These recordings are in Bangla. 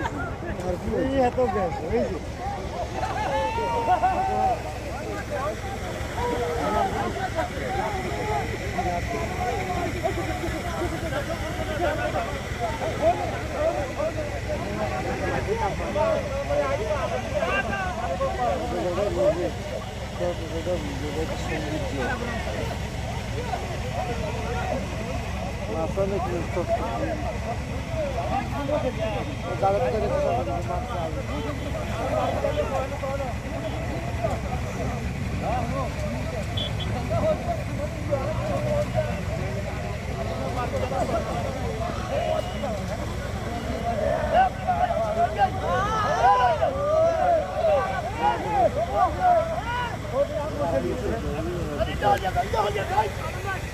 Marfuz. İyi hatta gelsin. Neyse. Thank you. Masana ki çok davetleri Hadi dön ya, dön ya, dön ya.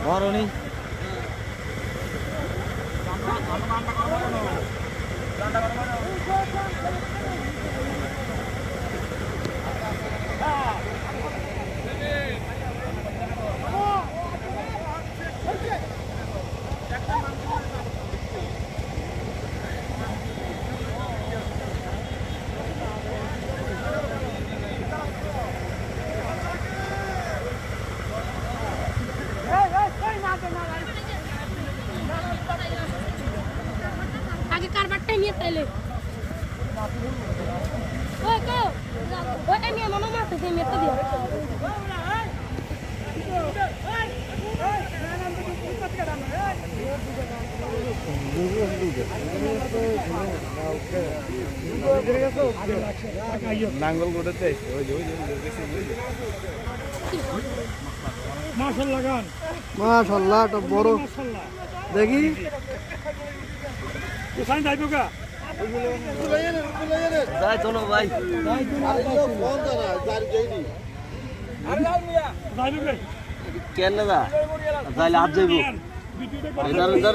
বড়নি আগে নিয়ে তাইলে। ওই কো ওইটা নিয়ে মনে মারতে দিয়ে। মেতে দিও নাঙ্গল গোটাতে ওই ওই ওই মাশাল্লাহ গান। মাশাল্লাহ একটা বড় দেখি। কোথায় যাইব গা যাই চলো ভাই কেন না যাইলে যাইব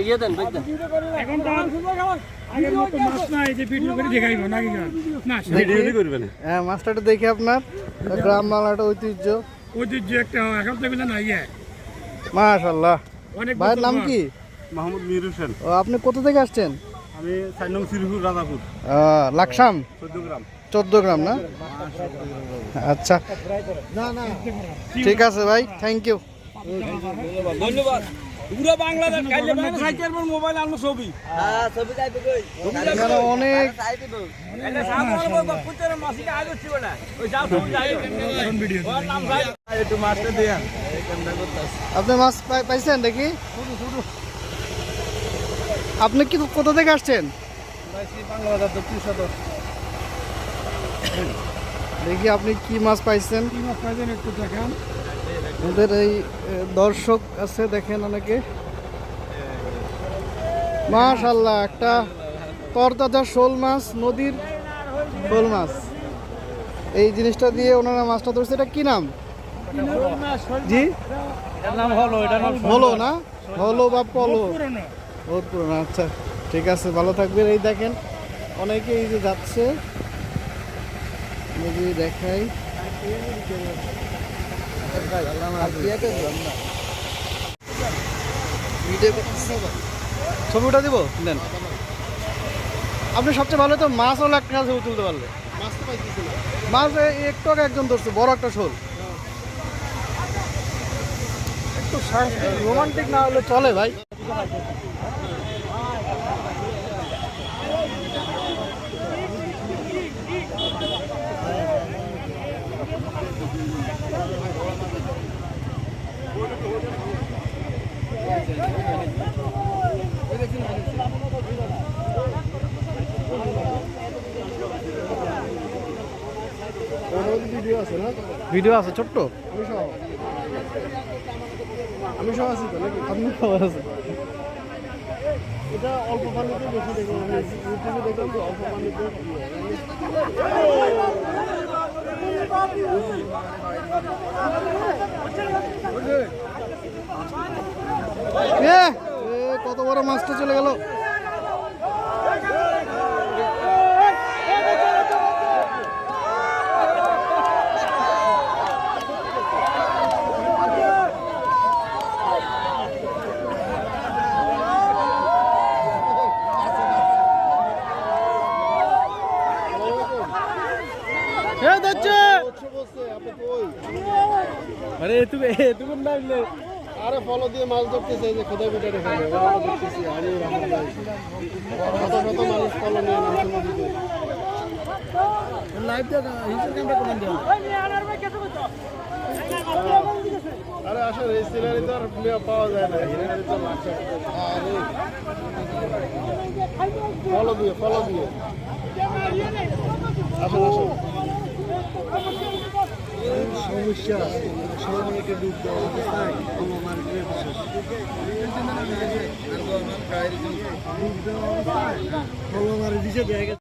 ইয়ে দেন এখন তো আর আগের মতো মাছ নাই যে ভিডিও করে দেখাইব নাকি না ভিডিও করবেন হ্যাঁ মাছটা দেখি আপনার। গ্রাম বাংলাটা ঐতিহ্য। ঐতিহ্য একটা এখন তো এগুলো নাই এ। অনেক ভাইয়ের নাম কি? মাহমুদ মির হোসেন ও আপনি কোথা থেকে আসছেন? আমি চার নং শ্রীপুর রাজাপুর। লাকসাম? চোদ্দ গ্রাম। চোদ্দ গ্রাম না? আচ্ছা। ঠিক আছে ভাই থ্যাংক ইউ ধন্যবাদ। পুরো বাংলাদেশ কাইলে বাংলা সাইকেল পর মোবাইল আনলো ছবি। হ্যাঁ অনেক আপনি মাছ পাই- পাইছেন দেখি? আপনি কি কোথা থেকে আসছেন? দেখি আপনি কি মাছ পাইছেন? কি মাছ পাইছেন একটু দেখান। ওদের এই দর্শক আছে দেখেন অনেকে। মাশাল্লাহ একটা তরতাজা শোল মাছ নদীর শোল মাছ। এই জিনিসটা দিয়ে ওনারা মাছটা ধরছে এটা কি নাম? জি? নাম হলো নাম হলো না? হলো বা পলো? বহুত পুরনো আচ্ছা ঠিক আছে, ভালো থাকবেন। এই দেখেন, অনেকে এই যে যাচ্ছে। যদি দেখাই। ছবিটা দিব? দেন। আপনি সবচেয়ে ভালো তো মাছ একটা ছবি তুলতে পারলে। মাছ একটু আগে একজন ধরছে, বড় একটা শোল। একটু রোমান্টিক না হলে চলে ভাই। ভিডিও আছে ছোট্ট? আমি সহ আছি তো নাকি আপনি সহ আছে এটা অল্প পানিতে বেশি দেখলাম ইউটিউবে দেখলাম অল্প পানিতে কত বড় মাছটা চলে গেল এ যাচ্ছে আরে তুমি তুমি লাগলে আরে ফলো দিয়ে মাছ ধরতেছে যে বিটারে ফেলে ওরা দেখতেছি আমি ভাই। শত শত মানুষ ফলো নিয়ে নামছে নদীতে লাইভ দেখা হিন্সের ক্যামেরা কোন দিও আরে আসলে এই সিনারি তো আর পাওয়া যায় না সিনারি তো মাছ আরে। ফলো দিয়ে ফলো দিয়ে। আসুন আসুন। সমস্যা সময়কে ডুব অবস্থায় আমার ডুব দেওয়া অবস্থায় দেখা